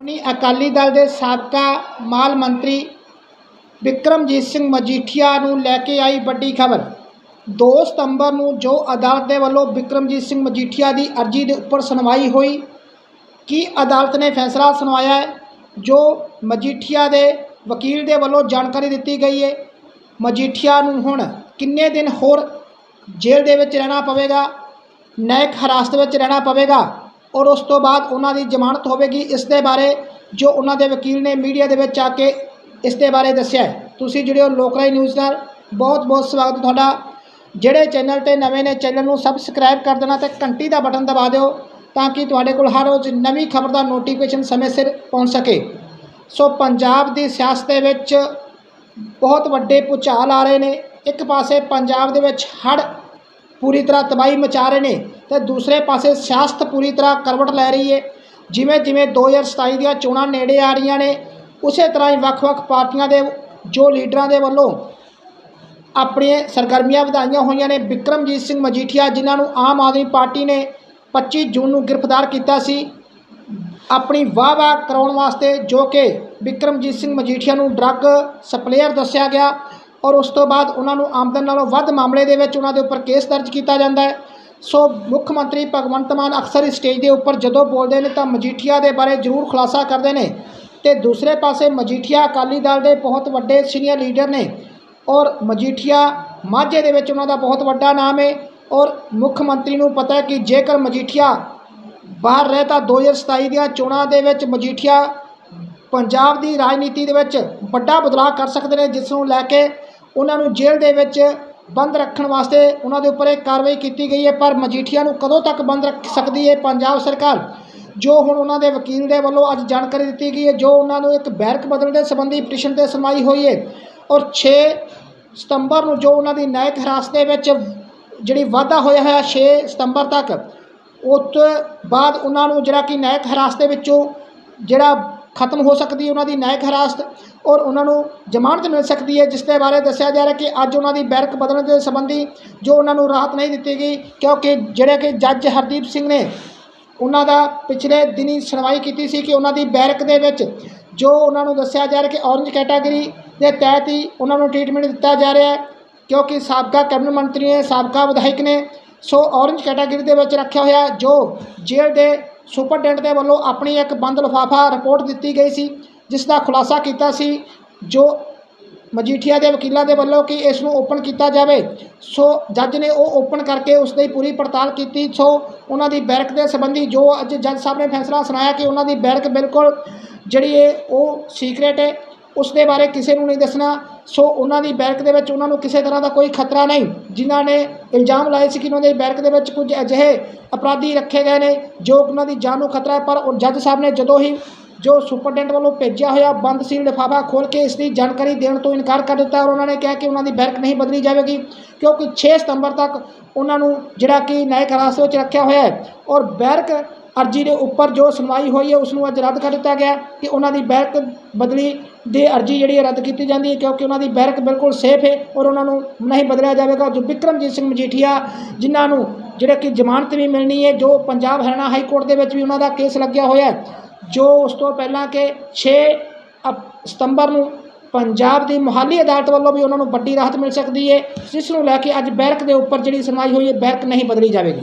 ਸ਼੍ਰੋਮਣੀ ਅਕਾਲੀ ਦਲ ਦੇ ਸਾਬਕਾ ਮਾਲ ਮੰਤਰੀ ਵਿਕਰਮਜੀਤ ਸਿੰਘ ਮਜੀਠੀਆ ਨੂੰ ਲੈ ਕੇ ਆਈ ਵੱਡੀ ਖਬਰ। 2 ਸਤੰਬਰ ਨੂੰ ਜੋ ਅਦਾਲਤ ਦੇ ਵੱਲੋਂ ਵਿਕਰਮਜੀਤ ਸਿੰਘ ਮਜੀਠੀਆ ਦੀ ਅਰਜ਼ੀ ਦੇ ਉੱਪਰ ਸੁਣਵਾਈ ਹੋਈ, ਕੀ ਅਦਾਲਤ ਨੇ ਫੈਸਲਾ ਸੁਣਾਇਆ ਹੈ? ਜੋ ਮਜੀਠੀਆ ਦੇ ਵਕੀਲ ਦੇ ਵੱਲੋਂ ਜਾਣਕਾਰੀ ਦਿੱਤੀ ਗਈ ਹੈ, ਮਜੀਠੀਆ ਨੂੰ ਹੁਣ ਕਿੰਨੇ ਦਿਨ ਹੋਰ ਜੇਲ੍ਹ ਦੇ ਵਿੱਚ ਰਹਿਣਾ ਪਵੇਗਾ? ਨਿਆਇਕ ਹਿਰਾਸਤ ਵਿੱਚ ਰਹਿਣਾ ਪਵੇਗਾ? ਔਰ ਉਸ ਤੋਂ ਬਾਅਦ ਉਹਨਾਂ ਦੀ ਜ਼ਮਾਨਤ ਹੋਵੇਗੀ ਇਸ ਦੇ ਬਾਰੇ ਜੋ ਉਹਨਾਂ ਦੇ ਵਕੀਲ ਨੇ ਮੀਡੀਆ ਦੇ ਵਿੱਚ ਆ ਕੇ ਇਸ ਦੇ ਬਾਰੇ ਦੱਸਿਆ ਤੁਸੀਂ ਜਿਹੜੇ ਹੋ ਲੋਕਰਾਈ ਨਿਊਜ਼ ਨਾਲ। ਬਹੁਤ ਬਹੁਤ ਸਵਾਗਤ ਤੁਹਾਡਾ। ਜਿਹੜੇ ਚੈਨਲ ਤੇ ਨਵੇਂ ਨੇ, ਚੈਨਲ ਨੂੰ ਸਬਸਕ੍ਰਾਈਬ ਕਰ ਦੇਣਾ ਤੇ ਘੰਟੀ ਦਾ ਬਟਨ ਦਬਾ ਦਿਓ ਤਾਂ ਕਿ ਤੁਹਾਡੇ ਕੋਲ ਹਰ ਰੋਜ਼ ਨਵੀਂ ਖਬਰ ਦਾ ਨੋਟੀਫਿਕੇਸ਼ਨ ਸਮੇਂ ਸਿਰ ਪਹੁੰਚ ਸਕੇ। ਸੋ ਪੰਜਾਬ ਦੀ ਸਿਆਸਤ ਦੇ ਵਿੱਚ ਬਹੁਤ ਵੱਡੇ ਭੁਚਾਲ ਆ ਰਹੇ ਨੇ। ਇੱਕ ਪਾਸੇ ਪੰਜਾਬ ਦੇ ਵਿੱਚ ਹੜ੍ਹ ਪੂਰੀ ਤਰ੍ਹਾਂ ਤਬਾਹੀ ਮਚਾ ਰਹੇ ਨੇ ਤੇ ਦੂਸਰੇ ਪਾਸੇ ਸਿਆਸਤ ਪੂਰੀ ਤਰ੍ਹਾਂ ਕਰਵਟ ਲੈ ਰਹੀ ਹੈ। ਜਿਵੇਂ ਜਿਵੇਂ 2027 ਦੀਆਂ ਚੋਣਾਂ ਨੇੜੇ ਆ ਰਹੀਆਂ ਨੇ, ਉਸੇ ਤਰ੍ਹਾਂ ਹੀ ਵੱਖ-ਵੱਖ ਪਾਰਟੀਆਂ ਦੇ ਜੋ ਲੀਡਰਾਂ ਦੇ ਵੱਲੋਂ ਆਪਣੀਆਂ ਸਰਗਰਮੀਆਂ ਵਧਾਈਆਂ ਹੋਈਆਂ ਨੇ ਵਿਕਰਮਜੀਤ ਸਿੰਘ ਮਜੀਠੀਆ ਜਿਨ੍ਹਾਂ ਨੂੰ ਆਮ ਆਦਮੀ ਪਾਰਟੀ ਨੇ 25 ਜੂਨ ਨੂੰ ਗ੍ਰਿਫਤਾਰ ਕੀਤਾ ਸੀ, ਆਪਣੀ ਵਾਹ-ਵਾਹ ਕਰਾਉਣ ਵਾਸਤੇ ਜੋ ਕਿ ਵਿਕਰਮਜੀਤ ਸਿੰਘ ਮਜੀਠੀਆ ਨੂੰ ਡਰੱਗ ਸਪਲੇਅਰ ਦੱਸਿਆ ਗਿਆ। ਔਰ ਉਸ ਤੋਂ ਬਾਅਦ ਉਹਨਾਂ ਨੂੰ ਆਮਦਨ ਨਾਲੋਂ ਵੱਧ ਮਾਮਲੇ ਦੇ ਵਿੱਚ ਉਹਨਾਂ ਦੇ ਉੱਪਰ ਕੇਸ ਦਰਜ ਕੀਤਾ ਜਾਂਦਾ ਹੈ। ਸੋ ਮੁੱਖ ਮੰਤਰੀ ਭਗਵੰਤ ਮਾਨ ਅਕਸਰ ਇਸ ਸਟੇਜ ਦੇ ਉੱਪਰ ਜਦੋਂ ਬੋਲਦੇ ਨੇ ਤਾਂ ਮਜੀਠੀਆ ਦੇ ਬਾਰੇ ਜ਼ਰੂਰ ਖੁਲਾਸਾ ਕਰਦੇ ਨੇ ਤੇ ਦੂਸਰੇ ਪਾਸੇ ਮਜੀਠੀਆ ਅਕਾਲੀ ਦਲ ਦੇ ਬਹੁਤ ਵੱਡੇ ਸੀਨੀਅਰ ਲੀਡਰ ਨੇ ਔਰ ਮਜੀਠੀਆ ਮਾਝੇ ਦੇ ਵਿੱਚ ਉਹਨਾਂ ਦਾ ਬਹੁਤ ਵੱਡਾ ਨਾਮ ਹੈ ਔਰ ਮੁੱਖ ਮੰਤਰੀ ਨੂੰ ਪਤਾ ਹੈ ਕਿ ਜੇਕਰ ਮਜੀਠੀਆ ਬਾਹਰ ਰਹੇ ਤਾਂ 2027 ਦੀਆਂ ਚੋਣਾਂ ਦੇ ਵਿੱਚ ਮਜੀਠੀਆ ਪੰਜਾਬ ਦੀ ਰਾਜਨੀਤੀ ਦੇ ਵਿੱਚ ਵੱਡਾ ਬਦਲਾਅ ਕਰ ਸਕਦੇ ਨੇ, ਜਿਸ ਨੂੰ ਲੈ ਕੇ ਉਹਨਾਂ ਨੂੰ ਜੇਲ੍ਹ ਦੇ ਵਿੱਚ ਬੰਦ ਰੱਖਣ ਵਾਸਤੇ ਉਹਨਾਂ ਦੇ ਉੱਪਰ ਇਹ ਕਾਰਵਾਈ ਕੀਤੀ ਗਈ ਹੈ, ਪਰ ਮਜੀਠੀਆ ਨੂੰ ਕਦੋਂ ਤੱਕ ਬੰਦ ਰੱਖ ਸਕਦੀ ਹੈ ਪੰਜਾਬ ਸਰਕਾਰ? ਜੋ ਹੁਣ ਉਹਨਾਂ ਦੇ ਵਕੀਲ ਦੇ ਵੱਲੋਂ ਅੱਜ ਜਾਣਕਾਰੀ ਦਿੱਤੀ ਗਈ ਹੈ, ਜੋ ਉਹਨਾਂ ਨੂੰ ਇੱਕ ਬੈਰਕ ਬਦਲਣ ਦੇ ਸੰਬੰਧੀ ਪਟੀਸ਼ਨ ਤੇ ਸੁਣਵਾਈ ਹੋਈ ਹੈ ਔਰ 6 ਸਤੰਬਰ ਨੂੰ ਜੋ ਉਹਨਾਂ ਦੀ ਨਾਇਕ ਹਿਰਾਸਤ ਦੇ ਵਿੱਚ ਜਿਹੜੀ ਵਾਧਾ ਹੋਇਆ ਹੈ 6 ਸਤੰਬਰ ਤੱਕ, ਉਸ ਤੋਂ ਬਾਅਦ ਉਹਨਾਂ ਨੂੰ ਜਿਹੜਾ ਕਿ ਨਾਇਕ ਹਿਰਾਸਤ ਦੇ ਵਿੱਚੋਂ ਜਿਹੜਾ ਖਤਮ ਹੋ ਸਕਦੀ ਹੈ ਉਹਨਾਂ ਦੀ ਨਾਇਕ ਹਿਰਾਸਤ ਔਰ ਉਹਨਾਂ ਨੂੰ ਜ਼ਮਾਨਤ ਮਿਲ ਸਕਦੀ ਹੈ, ਜਿਸ ਦੇ ਬਾਰੇ ਦੱਸਿਆ ਜਾ ਰਿਹਾ ਕਿ ਅੱਜ ਉਹਨਾਂ ਦੀ ਬੈਰਕ ਬਦਲਣ ਦੇ ਸੰਬੰਧੀ ਜੋ ਉਹਨਾਂ ਨੂੰ ਰਾਹਤ ਨਹੀਂ ਦਿੱਤੀ ਗਈ, ਕਿਉਂਕਿ ਜਿਹੜੇ ਕਿ ਜੱਜ ਹਰਦੀਪ ਸਿੰਘ ਨੇ ਉਹਨਾਂ ਦਾ ਪਿਛਲੇ ਦਿਨੀ ਸੁਣਵਾਈ ਕੀਤੀ ਸੀ ਕਿ ਉਹਨਾਂ ਦੀ ਬੈਰਕ ਦੇ ਵਿੱਚ ਜੋ ਉਹਨਾਂ ਨੂੰ ਦੱਸਿਆ ਜਾ ਰਿਹਾ ਕਿ ਔਰੰਜ ਕੈਟਾਗਰੀ ਦੇ ਤਹਿਤ ਹੀ ਉਹਨਾਂ ਨੂੰ ਟ੍ਰੀਟਮੈਂਟ ਦਿੱਤਾ ਜਾ ਰਿਹਾ ਹੈ, ਕਿਉਂਕਿ ਸਾਬਕਾ ਕੈਬਨਿਟ ਮੰਤਰੀ ਨੇ, ਸਾਬਕਾ ਵਿਧਾਇਕ ਨੇ, ਸੋ ਔਰੰਜ ਕੈਟਾਗਰੀ ਦੇ ਵਿੱਚ ਰੱਖਿਆ ਹੋਇਆ ਜੋ ਜੇਲ੍ਹ ਦੇ ਸੁਪਰਡੈਂਟ ਦੇ ਵੱਲੋਂ ਆਪਣੀ ਇੱਕ ਬੰਦ ਲਿਫਾਫਾ ਰਿਪੋਰਟ ਦਿੱਤੀ ਗਈ ਸੀ। ਜਿਸ ਦਾ ਖੁਲਾਸਾ ਕੀਤਾ ਸੀ, ਜੋ ਮਜੀਠੀਆ ਦੇ ਵਕੀਲਾਂ ਦੇ ਵੱਲੋਂ ਕਿ ਇਸ ਨੂੰ ਓਪਨ ਕੀਤਾ ਜਾਵੇ। ਸੋ ਜੱਜ ਨੇ ਉਹ ਓਪਨ ਕਰਕੇ ਉਸ ਦੀ ਪੂਰੀ ਪੜਤਾਲ ਕੀਤੀ। ਸੋ ਉਹਨਾਂ ਦੀ ਬੈਰਕ ਦੇ ਸੰਬੰਧੀ ਜੋ ਅੱਜ ਜੱਜ ਸਾਹਿਬ ਨੇ ਫੈਸਲਾ ਸੁਣਾਇਆ ਕਿ ਉਹਨਾਂ ਦੀ ਬੈਰਕ ਬਿਲਕੁਲ ਜਿਹੜੀ ਹੈ ਉਹ ਸੀਕ੍ਰੇਟ ਹੈ ਉਸ ਦੇ ਬਾਰੇ ਕਿਸੇ ਨੂੰ ਨਹੀਂ ਦੱਸਣਾ। ਸੋ ਉਹਨਾਂ ਦੀ ਬੈਰਕ ਦੇ ਵਿੱਚ ਉਹਨਾਂ ਨੂੰ ਕਿਸੇ ਤਰ੍ਹਾਂ ਦਾ ਕੋਈ ਖਤਰਾ ਨਹੀਂ, ਜਿਨ੍ਹਾਂ ਨੇ ਇਲਜ਼ਾਮ ਲਾਏ ਸੀ ਕਿ ਉਹਨਾਂ ਦੀ ਬੈਰਕ ਦੇ ਵਿੱਚ ਕੁਝ ਅਜਿਹੇ ਅਪਰਾਧੀ ਰੱਖੇ ਗਏ ਨੇ, ਜੋ ਉਹਨਾਂ ਦੀ ਜਾਨ ਨੂੰ ਖਤਰਾ ਹੈ। ਪਰ ਉਹ ਜੱਜ ਸਾਹਿਬ ਨੇ ਜਦੋਂ ਹੀ ਜੋ ਸੁਪਰਡੈਂਟ ਵੱਲੋਂ ਭੇਜਿਆ ਹੋਇਆ ਬੰਦ ਸੀਲ ਲਿਫਾਫਾ ਖੋਲ ਕੇ ਇਸ ਦੀ ਜਾਣਕਾਰੀ ਦੇਣ ਤੋਂ ਇਨਕਾਰ ਕਰ ਦਿੱਤਾ ਔਰ ਉਹਨਾਂ ਨੇ ਕਿਹਾ ਕਿ ਉਹਨਾਂ ਦੀ ਬੈਰਕ ਨਹੀਂ ਬਦਲੀ ਜਾਵੇਗੀ, ਕਿਉਂਕਿ 6 ਸਤੰਬਰ ਤੱਕ ਉਹਨਾਂ ਨੂੰ ਜਿਹੜਾ ਕਿ ਨਿਆਇਕ ਹਰਾਸਤ ਵਿੱਚ ਰੱਖਿਆ ਹੋਇਆ ਹੈ ਔਰ ਬੈਰਕ ਅਰਜੀ ਦੇ ਉੱਪਰ ਜੋ ਸੁਣਵਾਈ ਹੋਈ ਹੈ, ਉਸ ਨੂੰ ਅੱਜ ਰੱਦ ਕਰ ਦਿੱਤਾ ਗਿਆ ਕਿ ਉਹਨਾਂ ਦੀ ਬੈਰਕ ਬਦਲੀ ਦੀ ਅਰਜੀ ਜਿਹੜੀ ਹੈ ਰੱਦ ਕੀਤੀ ਜਾਂਦੀ ਹੈ, ਕਿਉਂਕਿ ਉਹਨਾਂ ਦੀ ਬੈਰਕ ਬਿਲਕੁਲ ਸੇਫ ਹੈ ਔਰ ਉਹਨਾਂ ਨੂੰ ਨਹੀਂ ਬਦਲਿਆ ਜਾਵੇਗਾ। ਜੋ ਬਿਕਰਮਜੀਤ ਸਿੰਘ ਮਜੀਠੀਆ ਜਿਨ੍ਹਾਂ ਨੂੰ ਜਿਹੜਾ ਕਿ ਜ਼ਮਾਨਤ ਵੀ ਮਿਲਣੀ ਹੈ, ਜੋ ਪੰਜਾਬ ਹਰਿਆਣਾ ਹਾਈ ਕੋਰਟ ਦੇ ਵਿੱਚ ਵੀ ਉਹਨਾਂ ਦਾ ਕੇਸ ਲੱਗਿਆ ਹੋਇਆ ਹੈ ਜੋ ਉਸ ਤੋਂ ਪਹਿਲਾਂ ਕਿ 6 ਅਪ- ਸਤੰਬਰ ਨੂੰ ਪੰਜਾਬ ਦੀ ਮੁਹਾਲੀ ਅਦਾਲਤ ਵੱਲੋਂ ਵੀ ਉਹਨਾਂ ਨੂੰ ਵੱਡੀ ਰਾਹਤ ਮਿਲ ਸਕਦੀ ਹੈ ਜਿਸ ਨੂੰ ਲੈ ਕੇ ਅੱਜ ਬੈਰਕ ਦੇ ਉੱਪਰ ਜਿਹੜੀ ਸੁਣਵਾਈ ਹੋਈ ਹੈ ਬੈਰਕ ਨਹੀਂ ਬਦਲੀ ਜਾਵੇਗੀ।